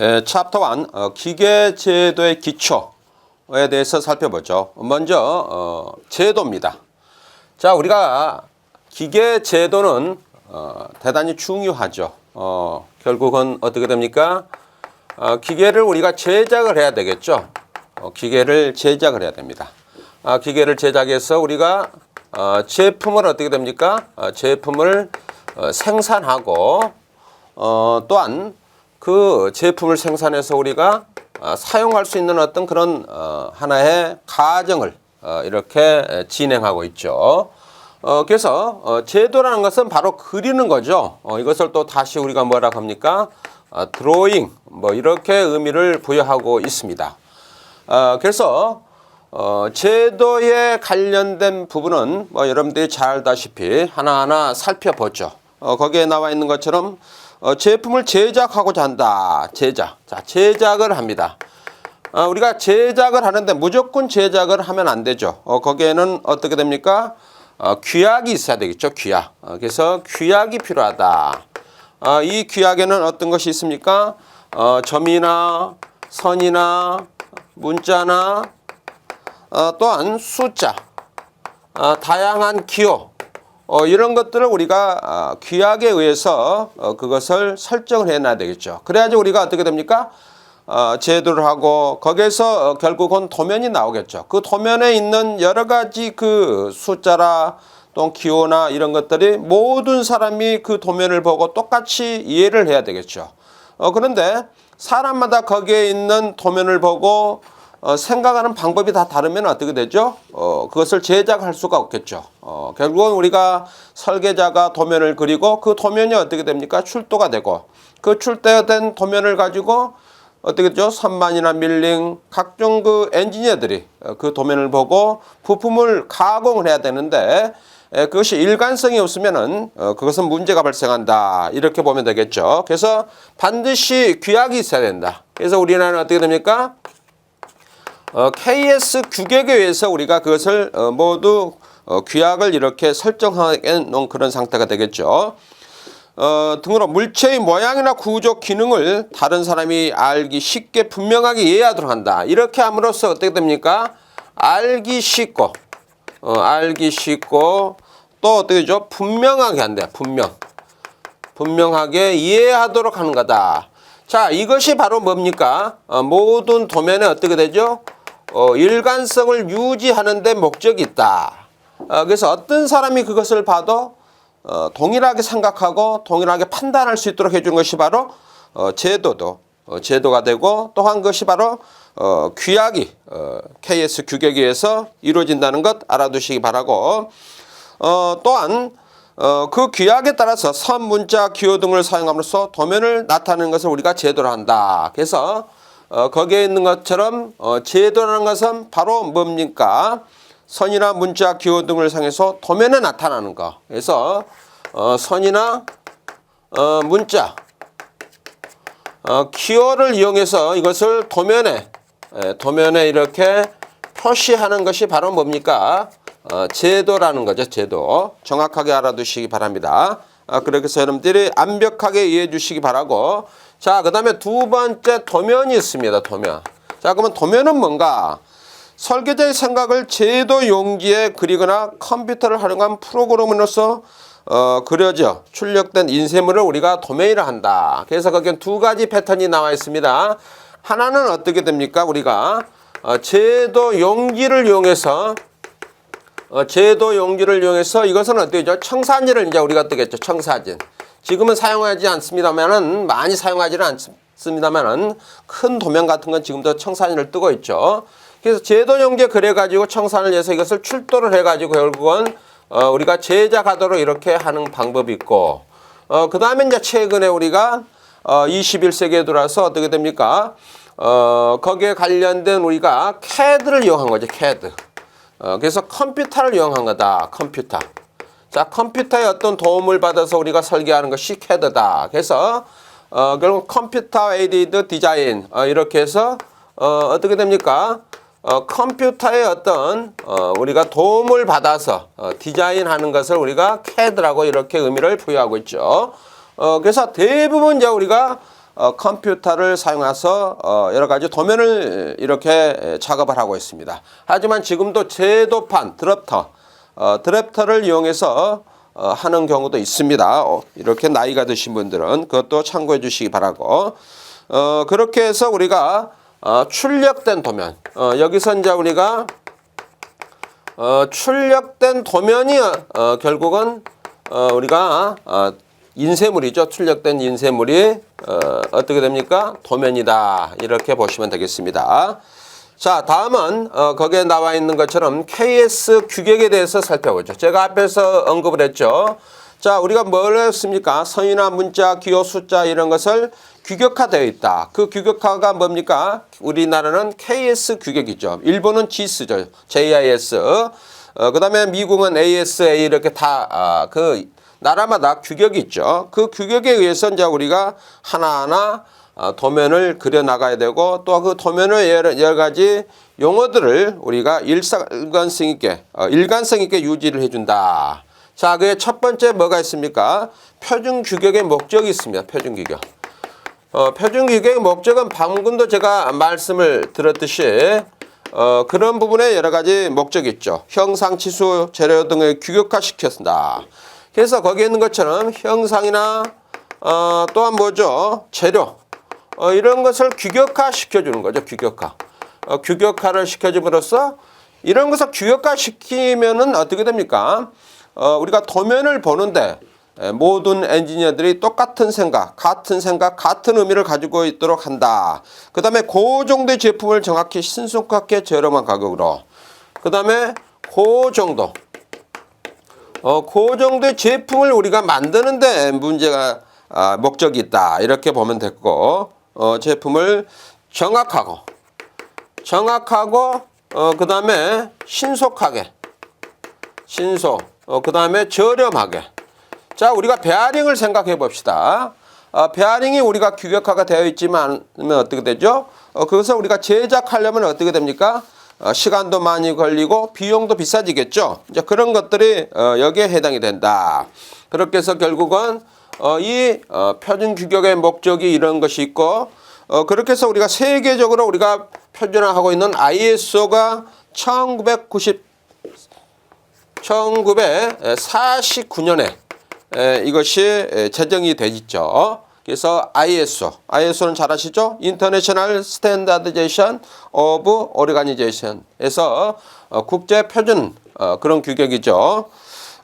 에, 챕터 1 어, 기계 제도의 기초에 대해서 살펴보죠. 먼저 어, 제도입니다. 자, 우리가 기계 제도는 어, 대단히 중요하죠. 어, 결국은 어떻게 됩니까? 어, 기계를 우리가 제작을 해야 되겠죠. 어, 기계를 제작을 해야 됩니다. 아, 기계를 제작해서 우리가 어, 제품을 어떻게 됩니까? 어, 제품을 어, 생산하고 어, 또한 그 제품을 생산해서 우리가 어, 사용할 수 있는 어떤 그런 어, 하나의 과정을 어, 이렇게 에, 진행하고 있죠. 어, 그래서 어, 제도라는 것은 바로 그리는 거죠. 어, 이것을 또 다시 우리가 뭐라고 합니까? 어, 드로잉 뭐 이렇게 의미를 부여하고 있습니다. 어, 그래서 어, 제도에 관련된 부분은 뭐 여러분들이 잘 알다시피 하나하나 살펴보죠. 어, 거기에 나와 있는 것처럼 어, 제품을 제작하고자 한다. 제작. 자, 제작을 합니다. 어, 우리가 제작을 하는데 무조건 제작을 하면 안 되죠. 어, 거기에는 어떻게 됩니까? 어, 규약이 있어야 되겠죠. 규약. 어, 그래서 규약이 필요하다. 어, 이 규약에는 어떤 것이 있습니까? 어, 점이나 선이나 문자나 어, 또한 숫자, 어, 다양한 기호 어, 이런 것들을 우리가 어, 규약에 의해서 어, 그것을 설정을 해놔야 되겠죠. 그래야지 우리가 어떻게 됩니까? 어, 제도를 하고 거기에서 어, 결국은 도면이 나오겠죠. 그 도면에 있는 여러 가지 그 숫자라 또 기호나 이런 것들이 모든 사람이 그 도면을 보고 똑같이 이해를 해야 되겠죠. 어, 그런데 사람마다 거기에 있는 도면을 보고 어, 생각하는 방법이 다 다르면 어떻게 되죠? 어, 그것을 제작할 수가 없겠죠. 어, 결국은 우리가 설계자가 도면을 그리고 그 도면이 어떻게 됩니까? 출도가 되고 그 출대된 도면을 가지고 어떻게 되죠? 선반이나 밀링 각종 그 엔지니어들이 어, 그 도면을 보고 부품을 가공을 해야 되는데 에, 그것이 일관성이 없으면은 어, 그것은 문제가 발생한다 이렇게 보면 되겠죠. 그래서 반드시 규약이 있어야 된다. 그래서 우리나라는 어떻게 됩니까? 어, KS 규격에 의해서 우리가 그것을 어, 모두 어, 규약을 이렇게 설정해 놓은 그런 상태가 되겠죠. 어, 등으로 물체의 모양이나 구조 기능을 다른 사람이 알기 쉽게 분명하게 이해하도록 한다. 이렇게 함으로써 어떻게 됩니까? 알기 쉽고, 어, 알기 쉽고, 또 어떻게 되죠? 분명하게 한다. 분명. 분명하게 이해하도록 하는 거다. 자, 이것이 바로 뭡니까? 어, 모든 도면에 어떻게 되죠? 어, 일관성을 유지하는 데 목적이 있다. 어, 그래서 어떤 사람이 그것을 봐도 어, 동일하게 생각하고 동일하게 판단할 수 있도록 해준 것이 바로 어, 제도도 어, 제도가 되고 또한 것이 바로 어, 규약이 어, KS 규격에 의해서 이루어진다는 것 알아두시기 바라고 어, 또한 어, 그 규약에 따라서 선, 문자, 기호 등을 사용함으로써 도면을 나타내는 것을 우리가 제도로 한다. 그래서 어, 거기에 있는 것처럼 어, 제도라는 것은 바로 뭡니까? 선이나 문자, 기호 등을 사용해서 도면에 나타나는 거. 그래서 어, 선이나 어, 문자, 어, 키워를 이용해서 이것을 도면에 에, 도면에 이렇게 표시하는 것이 바로 뭡니까? 어, 제도라는 거죠. 제도 정확하게 알아두시기 바랍니다. 아, 그렇게 해서 여러분들이 완벽하게 이해해 주시기 바라고 자, 그 다음에 두 번째 도면이 있습니다. 도면. 자, 그러면 도면은 뭔가? 설계자의 생각을 제도 용지에 그리거나 컴퓨터를 활용한 프로그램으로서 어, 그려져 출력된 인쇄물을 우리가 도면이라 한다. 그래서 거기엔 두 가지 패턴이 나와 있습니다. 하나는 어떻게 됩니까? 우리가 어, 제도 용지를 이용해서 어, 제도 용지를 이용해서 이것은 어떻게죠? 청사진을 이제 우리가 뜨겠죠. 청사진. 지금은 사용하지 않습니다만은 많이 사용하지는 않습니다만은 큰 도면 같은 건 지금도 청사진을 뜨고 있죠. 그래서 제도 용지에 그래가지고 청산을 해서 이것을 출도를 해가지고 결국은 어, 우리가 제작하도록 이렇게 하는 방법이 있고 어, 그 다음에 이제 최근에 우리가 어, 21세기에 들어와서 어떻게 됩니까? 어, 거기에 관련된 우리가 CAD를 이용한 거죠. CAD. 어, 그래서 컴퓨터를 이용한 거다. 컴퓨터. 자, 컴퓨터의 어떤 도움을 받아서 우리가 설계하는 것이 CAD다. 그래서 어, 결국 컴퓨터 에이디드 디자인 어, 이렇게 해서 어, 어떻게 됩니까? 어, 컴퓨터의 어떤 어, 우리가 도움을 받아서 어, 디자인하는 것을 우리가 CAD라고 이렇게 의미를 부여하고 있죠. 어, 그래서 대부분 이제 우리가 어, 컴퓨터를 사용해서 어, 여러 가지 도면을 이렇게 작업을 하고 있습니다. 하지만 지금도 제도판 드랍터 어, 드랩터를 이용해서 어, 하는 경우도 있습니다. 어, 이렇게 나이가 드신 분들은 그것도 참고해 주시기 바라고 어, 그렇게 해서 우리가 어, 출력된 도면 어, 여기서 이제 우리가 어, 출력된 도면이 어, 결국은 어, 우리가 어, 인쇄물이죠. 출력된 인쇄물이 어, 어떻게 됩니까? 도면이다. 이렇게 보시면 되겠습니다. 자, 다음은 어, 거기에 나와 있는 것처럼 KS 규격에 대해서 살펴보죠. 제가 앞에서 언급을 했죠. 자, 우리가 뭘 했습니까? 선이나 문자, 기호, 숫자 이런 것을 규격화되어 있다. 그 규격화가 뭡니까? 우리나라는 KS 규격이죠. 일본은 GIS죠. JIS. 어, 그 다음에 미국은 ASA 이렇게 다그 나라마다 규격이 있죠. 그 규격에 의해서 이제 우리가 하나하나 어, 도면을 그려 나가야 되고 또 그 도면의 여러, 여러 가지 용어들을 우리가 일관성 있게 어, 일관성 있게 유지를 해준다. 자, 그의 첫 번째 뭐가 있습니까? 표준 규격의 목적이 있습니다. 표준 규격. 어, 표준 규격의 목적은 방금도 제가 말씀을 드렸듯이 어, 그런 부분에 여러 가지 목적이 있죠. 형상, 치수, 재료 등을 규격화시켰습니다. 그래서 거기에 있는 것처럼 형상이나 어, 또한 뭐죠? 재료 어, 이런 것을 규격화 시켜주는 거죠. 규격화. 어, 규격화를 시켜줌으로써 이런 것을 규격화 시키면은 어떻게 됩니까? 어, 우리가 도면을 보는데 에, 모든 엔지니어들이 똑같은 생각, 같은 생각, 같은 의미를 가지고 있도록 한다. 그 다음에 그 정도의 제품을 정확히 신속하게 저렴한 가격으로. 그 다음에 그 정도. 어, 그 정도의 제품을 우리가 만드는데 문제가 아, 목적이 있다. 이렇게 보면 됐고, 어, 제품을 정확하고, 정확하고, 어, 그 다음에 신속하게, 신속, 어, 그 다음에 저렴하게. 자, 우리가 베어링을 생각해 봅시다. 어, 베어링이 우리가 규격화가 되어 있지만 어떻게 되죠? 어, 그것을 우리가 제작하려면 어떻게 됩니까? 어, 시간도 많이 걸리고 비용도 비싸지겠죠. 이제 그런 것들이 어, 여기에 해당이 된다. 그렇게 해서 결국은 어, 이 어, 표준 규격의 목적이 이런 것이 있고 어, 그렇게 해서 우리가 세계적으로 우리가 표준화하고 있는 ISO가 1990 1949년에 이것이 제정이 되죠. 그래서 ISO, ISO는 잘 아시죠? International Standardization of Organization에서 어, 국제 표준 어, 그런 규격이죠.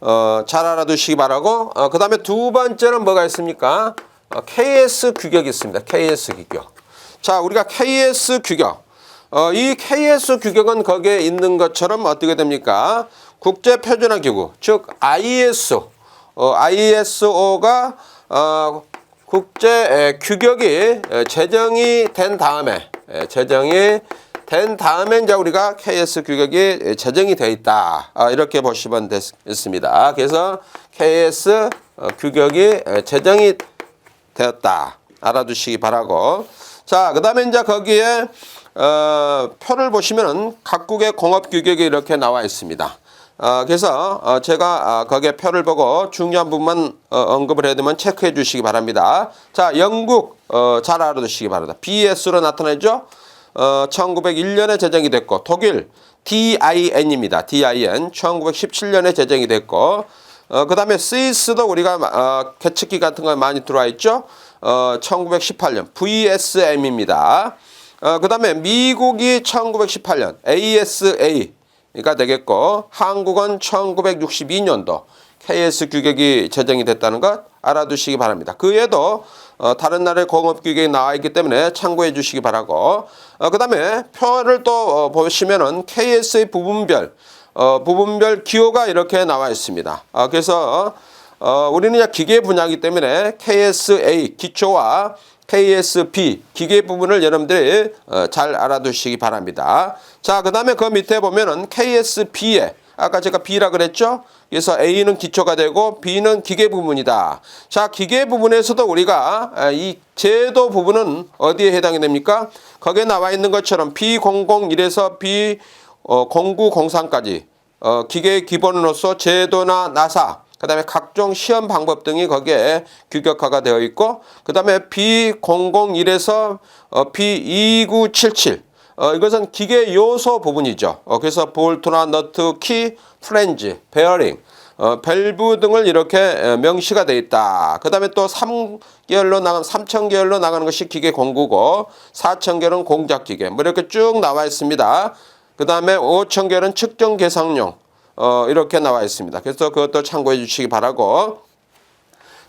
어, 잘 알아두시기 바라고. 어, 그 다음에 두 번째는 뭐가 있습니까? 어, KS 규격이 있습니다. KS 규격. 자, 우리가 KS 규격. 어, 이 KS 규격은 거기에 있는 것처럼 어떻게 됩니까? 국제 표준화 기구, 즉 ISO, 어, ISO가 어, 국제 에, 규격이 에, 제정이 된 다음에 에, 제정이 된 다음에 이제 우리가 KS 규격이 에, 제정이 돼 있다. 아, 이렇게 보시면 됐습니다. 그래서 KS 어, 규격이 에, 제정이 되었다. 알아두시기 바라고. 자, 그 다음에 이제 거기에, 어, 표를 보시면은 각국의 공업 규격이 이렇게 나와 있습니다. 어, 그래서 어, 제가 어, 거기에 표를 보고 중요한 부분만 어, 언급을 해두면 체크해 주시기 바랍니다. 자, 영국 어, 잘 알아두시기 바랍니다. BS로 나타나죠. 어, 1901년에 제정이 됐고 독일 DIN입니다. DIN 1917년에 제정이 됐고 어, 그 다음에 스위스도 우리가 어, 계측기 같은 거 많이 들어와 있죠. 어, 1918년 VSM입니다. 어, 그 다음에 미국이 1918년 ASA가 되겠고 한국은 1962년도 KS 규격이 제정이 됐다는 것 알아두시기 바랍니다. 그 외에도 어, 다른 나라의 공업 규격이 나와 있기 때문에 참고해 주시기 바라고 어, 그 다음에 표를 또 어, 보시면은 KS의 부분별 어, 부분별 기호가 이렇게 나와 있습니다. 어, 그래서 어, 우리는 기계 분야이기 때문에 KSA 기초와 KSB 기계 부분을 여러분들이 어, 잘 알아두시기 바랍니다. 자, 그 다음에 그 밑에 보면은 KSB에 아까 제가 B라 그랬죠? 그래서 A는 기초가 되고 B는 기계 부분이다. 자, 기계 부분에서도 우리가 아, 이 제도 부분은 어디에 해당이 됩니까? 거기에 나와 있는 것처럼 B001에서 B 어, 0903까지 어, 기계의 기본으로서 제도나 나사 그 다음에 각종 시험 방법 등이 거기에 규격화가 되어 있고 그 다음에 B001에서 어, B2977 어, 이것은 기계 요소 부분이죠. 어, 그래서 볼트나 너트, 키, 플랜지, 베어링, 어, 밸브 등을 이렇게 에, 명시가 되어 있다. 그 다음에 또 3개월로 나가는, 3,000개월로 나가는 것이 기계 공구고, 4,000개월은 공작 기계. 뭐 이렇게 쭉 나와 있습니다. 그 다음에 5,000개월은 측정 계상용. 어, 이렇게 나와 있습니다. 그래서 그것도 참고해 주시기 바라고.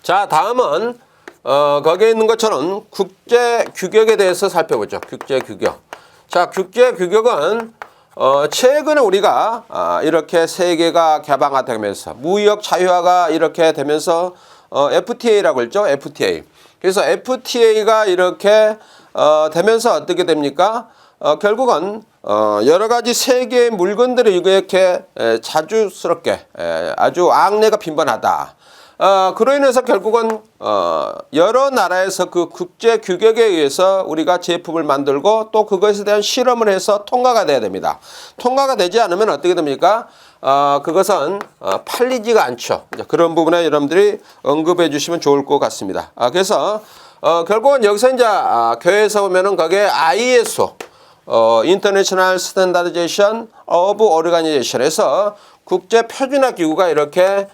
자, 다음은, 어, 거기에 있는 것처럼 국제 규격에 대해서 살펴보죠. 국제 규격. 자, 국제 규격은 어, 최근에 우리가 아, 이렇게 세계가 개방화 되면서 무역 자유화가 이렇게 되면서 어, FTA라고 했죠. FTA. 그래서 FTA가 이렇게 어, 되면서 어떻게 됩니까? 어, 결국은 어, 여러 가지 세계의 물건들이 이렇게 에, 자주스럽게 에, 아주 악내가 빈번하다. 어, 그로 인해서 결국은 어, 여러 나라에서 그 국제 규격에 의해서 우리가 제품을 만들고 또 그것에 대한 실험을 해서 통과가 돼야 됩니다. 통과가 되지 않으면 어떻게 됩니까? 어, 그것은 어, 팔리지가 않죠. 그런 부분에 여러분들이 언급해 주시면 좋을 것 같습니다. 아, 그래서 어, 결국은 여기서 이제 아, 교회에서 보면은 거기에 ISO 어, International Standardization of Organization에서 국제 표준화 기구가 이렇게 에,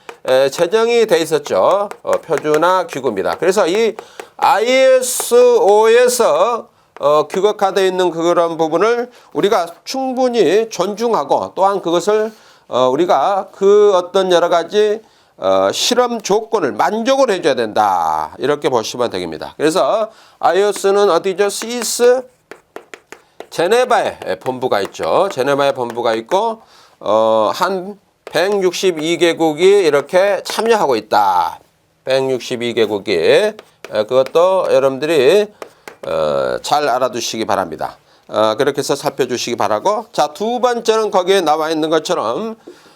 제정이 돼 있었죠. 어, 표준화 기구입니다. 그래서 이 ISO에서 어, 규격화되어 있는 그런 부분을 우리가 충분히 존중하고 또한 그것을 어, 우리가 그 어떤 여러 가지 어, 실험 조건을 만족을 해줘야 된다. 이렇게 보시면 되겠습니다. 그래서 IOS는 어디죠? 시스 제네바에 본부가 있죠. 제네바에 본부가 있고 어, 한 162개국이 이렇게 참여하고 있다. 162개국이 그것도 여러분들이 어, 잘 알아두시기 바랍니다. 어, 그렇게 해서 살펴주시기 바라고 자 두 번째는 거기에 나와 있는 것처럼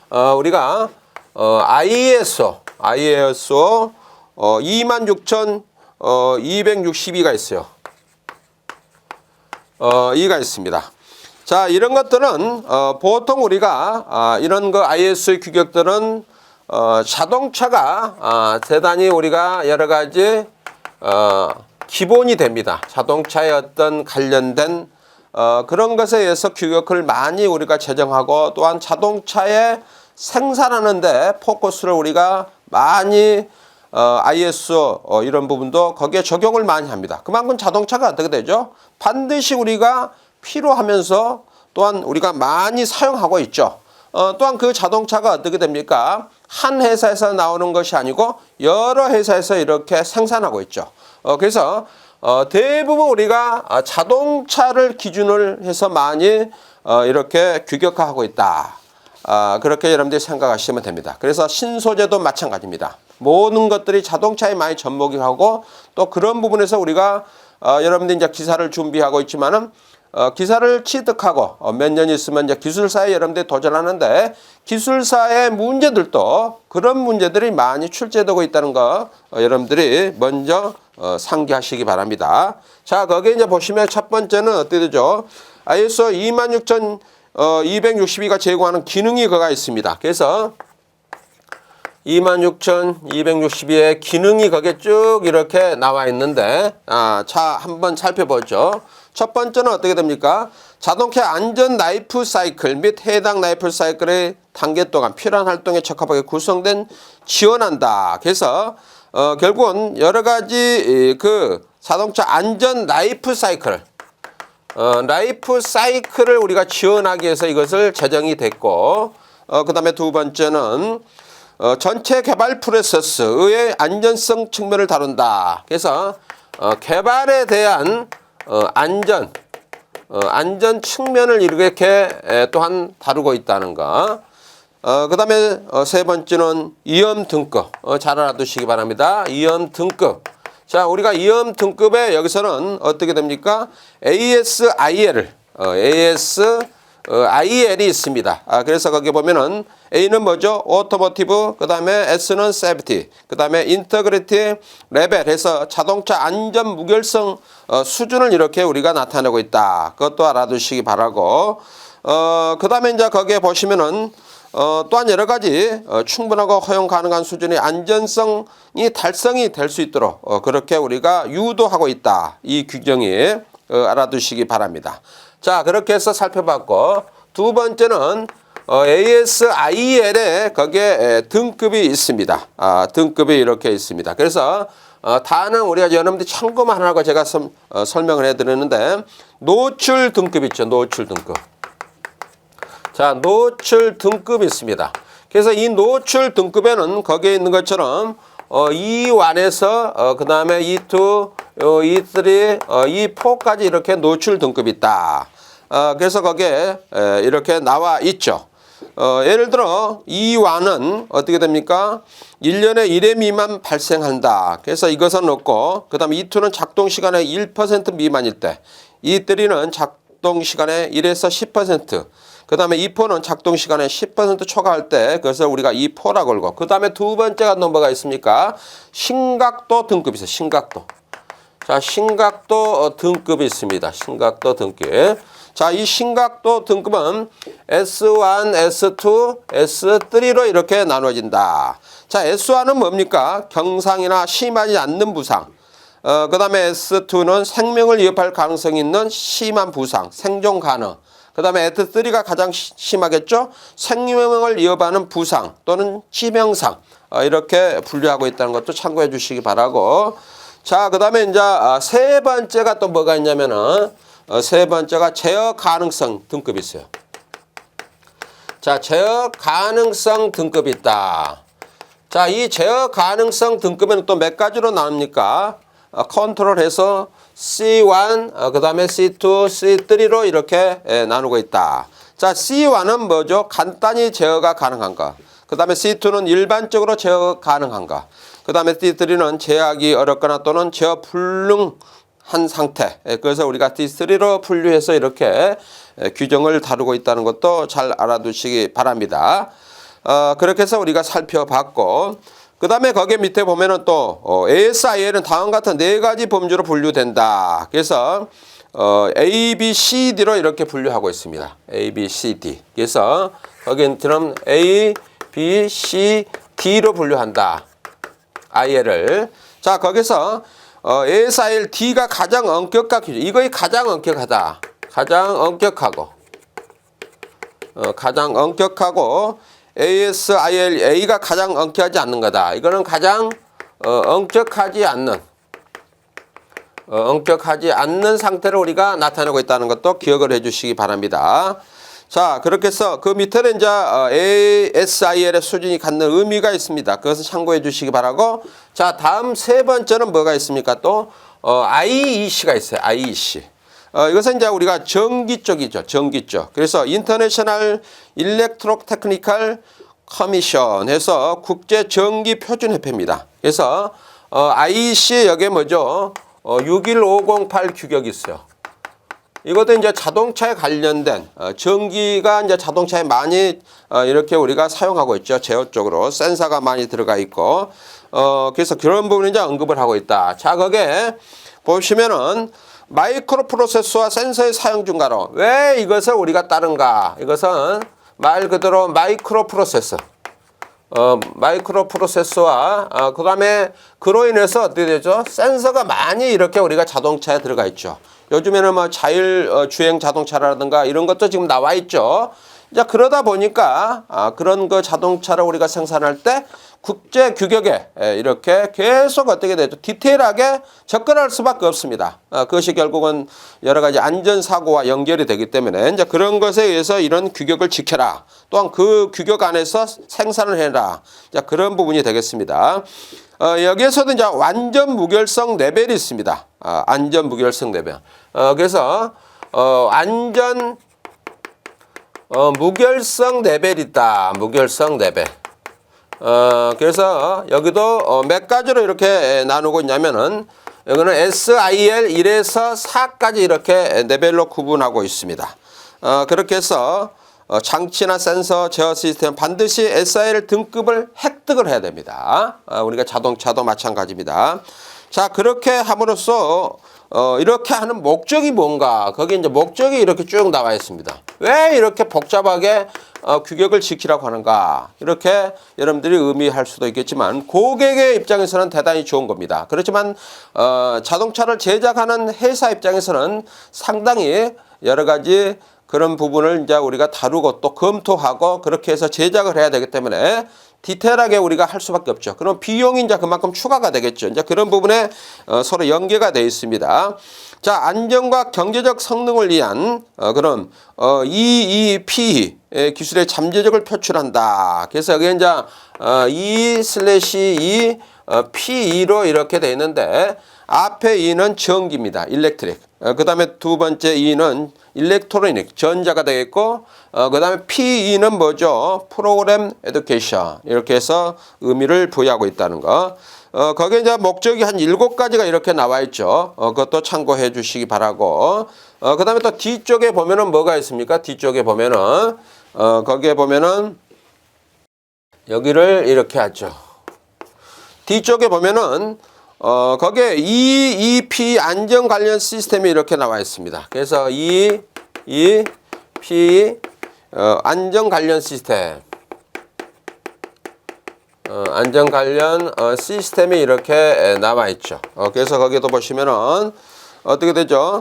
어, 우리가 어, ISO ISO 어, 26,262가 있어요. 어, 이가 있습니다. 자, 이런 것들은 어, 보통 우리가 아, 이런 거 ISO 규격들은 어, 자동차가 아, 대단히 우리가 여러 가지 어, 기본이 됩니다. 자동차의 어떤 관련된 어, 그런 것에 의해서 규격을 많이 우리가 제정하고 또한 자동차에 생산하는데 포커스를 우리가 많이 어, ISO 어, 이런 부분도 거기에 적용을 많이 합니다. 그만큼 자동차가 어떻게 되죠? 반드시 우리가 필요하면서 또한 우리가 많이 사용하고 있죠. 어, 또한 그 자동차가 어떻게 됩니까? 한 회사에서 나오는 것이 아니고 여러 회사에서 이렇게 생산하고 있죠. 어, 그래서 어, 대부분 우리가 아, 자동차를 기준을 해서 많이 어, 이렇게 규격화하고 있다. 아, 그렇게 여러분들이 생각하시면 됩니다. 그래서 신소재도 마찬가지입니다. 모든 것들이 자동차에 많이 접목이 하고 또 그런 부분에서 우리가 어, 여러분들이 이제 기사를 준비하고 있지만은 어, 기사를 취득하고 어, 몇년 있으면 이제 기술사에 여러분들이 도전하는데 기술사의 문제들도 그런 문제들이 많이 출제되고 있다는 거 어, 여러분들이 먼저 어, 상기하시기 바랍니다. 자, 거기에 이제 보시면 첫 번째는 어떻게 되죠? ISO 26262가 제공하는 기능이 거가 있습니다. 그래서 26,262의 기능이 거기에 쭉 이렇게 나와 있는데, 아, 자, 한번 살펴보죠. 첫 번째는 어떻게 됩니까? 자동차 안전 라이프 사이클 및 해당 라이프 사이클의 단계 동안 필요한 활동에 적합하게 구성된 지원한다. 그래서, 어, 결국은 여러 가지 이, 그 자동차 안전 라이프 사이클, 어, 라이프 사이클을 우리가 지원하기 위해서 이것을 제정이 됐고, 어, 그 다음에 두 번째는 어, 전체 개발 프로세스의 안전성 측면을 다룬다. 그래서 어, 개발에 대한 어, 안전, 어, 안전 측면을 이렇게 에, 또한 다루고 있다는 거. 어, 그 다음에 어, 세 번째는 위험 등급. 어, 잘 알아두시기 바랍니다. 위험 등급. 자, 우리가 위험 등급에 여기서는 어떻게 됩니까? ASIL, 어, AS 어, IL이 있습니다. 아, 그래서 거기 보면은 A는 뭐죠? 오토모티브, 그 다음에 S는 세프티, 그 다음에 인터그리티 레벨 해서 자동차 안전 무결성 어, 수준을 이렇게 우리가 나타내고 있다. 그것도 알아두시기 바라고. 어, 그 다음에 이제 거기에 보시면은 어, 또한 여러 가지 어, 충분하고 허용 가능한 수준의 안전성이 달성이 될 수 있도록 어, 그렇게 우리가 유도하고 있다. 이 규정이 어, 알아두시기 바랍니다. 자, 그렇게 해서 살펴봤고 두 번째는 어, ASIL에 거기에 에, 등급이 있습니다. 아, 등급이 이렇게 있습니다. 그래서 어, 다는 우리가 여러분들이 참고만 하라고 제가 설- 어, 설명을 해드리는데 노출 등급 있죠. 노출 등급. 자, 노출 등급이 있습니다. 그래서 이 노출 등급에는 거기에 있는 것처럼 어, E1에서 어, 그 다음에 E2, 어, E3, 어, E4까지 이렇게 노출 등급이 있다. 어, 그래서 거기에 에, 이렇게 나와 있죠. 어, 예를 들어 E1은 어떻게 됩니까? 1년에 1회 미만 발생한다. 그래서 이것은 넣고 그 다음에 E2는 작동 시간의 1% 미만일 때 E3는 작동 시간의 1에서 10%. 그 다음에 2포는 작동 시간에 10% 초과할 때 그것을 우리가 2포라 걸고 그 다음에 두 번째가 넘버가 있습니까? 심각도 등급이 있어요. 심각도. 자, 심각도 어, 등급이 있습니다. 심각도 등급. 자, 이 심각도 등급은 S1, S2, S3로 이렇게 나눠진다. 자, S1은 뭡니까? 경상이나 심하지 않는 부상. 어, 그 다음에 S2는 생명을 위협할 가능성이 있는 심한 부상, 생존 가능. 그 다음에 S3가 가장 시- 심하겠죠? 생명을 위협하는 부상 또는 치명상. 어, 이렇게 분류하고 있다는 것도 참고해 주시기 바라고. 자, 그 다음에 이제 아, 세 번째가 또 뭐가 있냐면은 어, 세 번째가 제어 가능성 등급이 있어요. 자, 제어 가능성 등급이 있다. 자, 이 제어 가능성 등급에는 또 몇 가지로 나옵니까? 어, 컨트롤해서 C1, 어, 그 다음에 C2, C3로 이렇게 예, 나누고 있다. 자, C1은 뭐죠? 간단히 제어가 가능한가. 그 다음에 C2는 일반적으로 제어 가능한가. 그 다음에 C3는 제어하기 어렵거나 또는 제어 불능한 상태. 예, 그래서 우리가 D3로 분류해서 이렇게 예, 규정을 다루고 있다는 것도 잘 알아두시기 바랍니다. 어, 그렇게 해서 우리가 살펴봤고, 그 다음에 거기 밑에 보면은 또, 어, ASIL은 다음 같은 네 가지 범주로 분류된다. 그래서, 어, A, B, C, D로 이렇게 분류하고 있습니다. A, B, C, D. 그래서, 거기는 A, B, C, D로 분류한다. IL을. 자, 거기서, 어, ASIL D가 가장 엄격한 기준. 이거이 가장 엄격하다. 가장 엄격하고. 어, 가장 엄격하고 ASIL A가 가장 엄격하지 않는 거다. 이거는 가장 어, 엄격하지 않는 어, 엄격하지 않는 상태를 우리가 나타내고 있다는 것도 기억을 해 주시기 바랍니다. 자, 그렇게 해서 그 밑에는 이제 어, ASIL의 수준이 갖는 의미가 있습니다. 그것을 참고해 주시기 바라고. 자, 다음 세 번째는 뭐가 있습니까? 또 어, IEC가 있어요. IEC. 어, 이것은 이제 우리가 전기 쪽이죠. 전기 쪽. 그래서 인터내셔널 일렉트로 테크니컬 커미션 해서 국제 전기 표준 협회입니다. 그래서 어, IEC 여기에 뭐죠? 어, 61508 규격이 있어요. 이것도 이제 자동차에 관련된 어, 전기가 이제 자동차에 많이 어, 이렇게 우리가 사용하고 있죠. 제어 쪽으로 센서가 많이 들어가 있고 어, 그래서 그런 부분을 이제 언급을 하고 있다. 자, 거기에 보시면은 마이크로 프로세서와 센서의 사용 증가로 왜 이것을 우리가 따른가? 이것은 말 그대로 마이크로 프로세서. 어, 마이크로 프로세서와 어, 그 다음에 그로 인해서 어떻게 되죠? 센서가 많이 이렇게 우리가 자동차에 들어가 있죠. 요즘에는 뭐 자율 어, 주행 자동차라든가 이런 것도 지금 나와 있죠. 이제 그러다 보니까 아, 그런 그 자동차를 우리가 생산할 때 국제 규격에 예, 이렇게 계속 어떻게 되죠? 디테일하게 접근할 수밖에 없습니다. 아, 그것이 결국은 여러 가지 안전 사고와 연결이 되기 때문에 이제 그런 것에 의해서 이런 규격을 지켜라. 또한 그 규격 안에서 생산을 해라. 자, 그런 부분이 되겠습니다. 어, 여기에서도 이제 완전 무결성 레벨이 있습니다. 아, 안전 무결성 레벨. 어, 그래서 어, 안전 어, 무결성 레벨 있다. 무결성 레벨. 어, 그래서 여기도 어, 몇 가지로 이렇게 나누고 있냐면은 여기는 SIL 1에서 4까지 이렇게 레벨로 구분하고 있습니다. 어, 그렇게 해서 어, 장치나 센서 제어 시스템 반드시 SIL 등급을 획득을 해야 됩니다. 어, 우리가 자동차도 마찬가지입니다. 자, 그렇게 함으로써 어, 이렇게 하는 목적이 뭔가 거기 이제 목적이 이렇게 쭉 나와 있습니다. 왜 이렇게 복잡하게 어, 규격을 지키라고 하는가 이렇게 여러분들이 의미할 수도 있겠지만 고객의 입장에서는 대단히 좋은 겁니다. 그렇지만 어, 자동차를 제작하는 회사 입장에서는 상당히 여러 가지 그런 부분을 이제 우리가 다루고 또 검토하고 그렇게 해서 제작을 해야 되기 때문에 디테일하게 우리가 할 수밖에 없죠. 그럼 비용이 이제 그만큼 추가가 되겠죠. 이제 그런 부분에 어, 서로 연계가 되어 있습니다. 자, 안전과 경제적 성능을 위한 어, 그런 어, EEP 의 기술의 잠재력을 표출한다. 그래서 여기 이제 어, E 슬래시 E 어, P2로 이렇게 되어 있는데 앞에 E는 전기입니다. 일렉트릭. 어, 그 다음에 두 번째 E는 일렉트로닉, 전자가 되겠고, 어, 그 다음에 P2는 뭐죠? 프로그램 에듀케이션. 이렇게 해서 의미를 부여하고 있다는 거. 어, 거기에 이제 목적이 한 일곱 가지가 이렇게 나와 있죠. 어, 그것도 참고해 주시기 바라고. 어, 그 다음에 또 뒤쪽에 보면은 뭐가 있습니까? 뒤쪽에 보면은, 어, 거기에 보면은 여기를 이렇게 하죠. 뒤쪽에 보면은 어 거기에 EEP 안전 관련 시스템이 이렇게 나와 있습니다. 그래서 EEP 어, 안전 관련 시스템 어, 안전 관련 어, 시스템이 이렇게 에, 나와 있죠. 어, 그래서 거기도 보시면은 어떻게 되죠?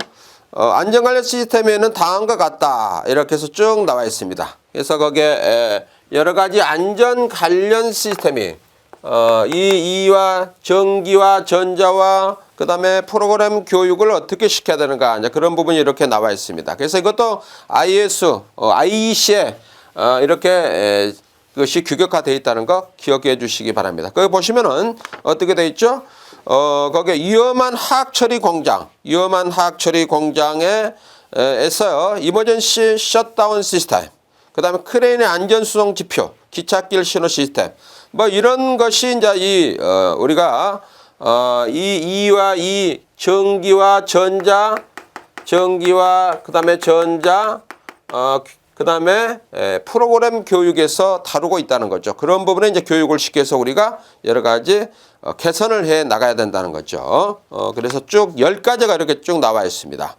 어, 안전 관련 시스템에는 다음과 같다 이렇게 해서 쭉 나와 있습니다. 그래서 거기에 에, 여러 가지 안전 관련 시스템이 어, 이 이와 전기와 전자와 그 다음에 프로그램 교육을 어떻게 시켜야 되는가 이제 그런 부분이 이렇게 나와 있습니다. 그래서 이것도 IS, 어, IEC에 어, 이렇게 에, 그것이 규격화되어 있다는 거 기억해 주시기 바랍니다. 거기 보시면은 어떻게 되어 있죠? 어, 거기에 위험한 화학 처리 공장, 위험한 화학 처리 공장에 에, 에서 이머전시 셧다운 시스템, 그 다음에 크레인의 안전 수송 지표, 기찻길 신호 시스템, 뭐 이런 것이 이제 이 어, 우리가 어, 이 이와 이 전기와 전자, 전기와 그 다음에 전자, 어, 그 다음에 프로그램 교육에서 다루고 있다는 거죠. 그런 부분에 이제 교육을 시켜서 우리가 여러 가지 어, 개선을 해 나가야 된다는 거죠. 어, 그래서 쭉 열가지가 이렇게 쭉 나와 있습니다.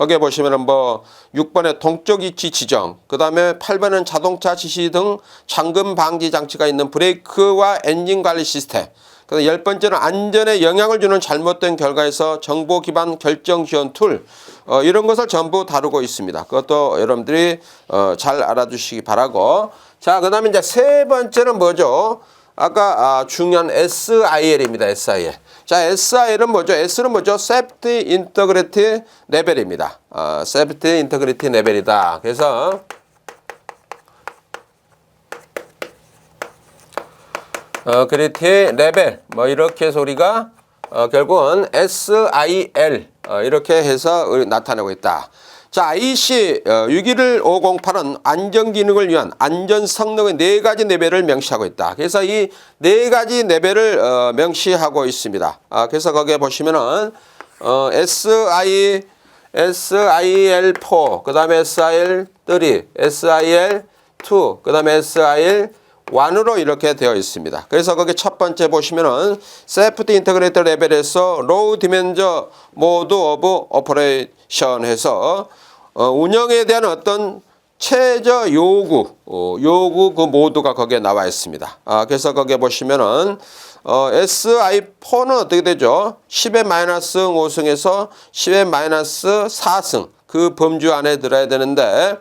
거기에 보시면은 뭐 6번에 동적 위치 지정, 그 다음에 8번은 자동차 지시 등 잠금 방지 장치가 있는 브레이크와 엔진 관리 시스템. 그다음 열 번째는 안전에 영향을 주는 잘못된 결과에서 정보 기반 결정 지원 툴 어, 이런 것을 전부 다루고 있습니다. 그것도 여러분들이 어, 잘 알아두시기 바라고. 자, 그다음에 이제 세 번째는 뭐죠? 아까 아, 중요한 SIL입니다. SIL. 자, SIL은 뭐죠? S는 뭐죠? Safety Integrity 레벨입니다. 어, Safety Integrity 레벨이다. 그래서 어, 그리티 레벨 뭐 이렇게 해서 우리가 어, 결국은 SIL 어, 이렇게 해서 나타내고 있다. 자, 어, 61508은 안전 기능을 위한 안전 성능의 네 가지 레벨을 명시하고 있다. 그래서 이 네 가지 레벨을 어, 명시하고 있습니다. 아, 그래서 거기에 보시면은 어, SI SIL4, 그 다음에 SIL3, SIL2, 그 다음에 SIL 완으로 이렇게 되어 있습니다. 그래서 거기 첫 번째 보시면은 세프티 인터그레이터 레벨에서 로우 디멘저 모드 오브 오퍼레이션 해서 어, 운영에 대한 어떤 최저 요구, 어, 요구 그 모두가 거기에 나와 있습니다. 아, 그래서 거기에 보시면은 어, SI4는 어떻게 되죠? 10의 마이너스 5승에서 10의 마이너스 4승 그 범주 안에 들어야 되는데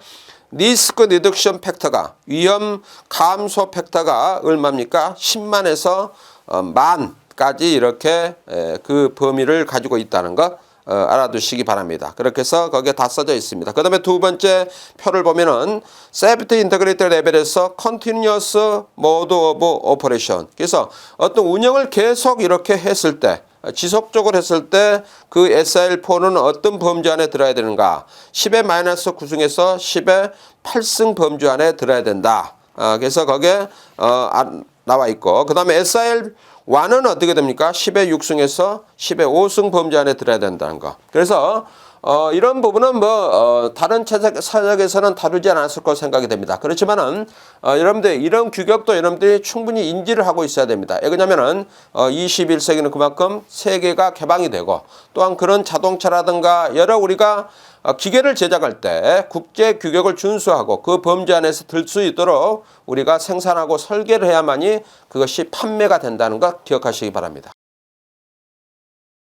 리스크 리덕션 팩터가 위험 감소 팩터가 얼마입니까? 10만에서 어, 만까지 이렇게 에, 그 범위를 가지고 있다는 거 어, 알아두시기 바랍니다. 그렇게 해서 거기에 다 써져 있습니다. 그 다음에 두 번째 표를 보면은 세프티 인터그레이터 레벨에서 컨티뉴어스 모드 오브 오퍼레이션 그래서 어떤 운영을 계속 이렇게 했을 때 지속적으로 했을 때 그 SIL4는 어떤 범주 안에 들어야 되는가? 10의 마이너스 9승에서 10의 8승 범주 안에 들어야 된다. 아, 그래서 거기에 어, 아, 나와 있고 그 다음에 SIL 1은 어떻게 됩니까? 10의 6승에서 10의 5승 범주 안에 들어야 된다는 거. 그래서 어, 이런 부분은 뭐 어, 다른 채색 사역에서는 다루지 않았을 거 생각이 됩니다. 그렇지만은 어, 여러분들 이런 규격도 여러분들이 충분히 인지를 하고 있어야 됩니다. 왜냐면은 어, 21세기는 그만큼 세계가 개방이 되고 또한 그런 자동차라든가 여러 우리가 어, 기계를 제작할 때 국제 규격을 준수하고 그 범죄 안에서 들 수 있도록 우리가 생산하고 설계를 해야만이 그것이 판매가 된다는 것 기억하시기 바랍니다.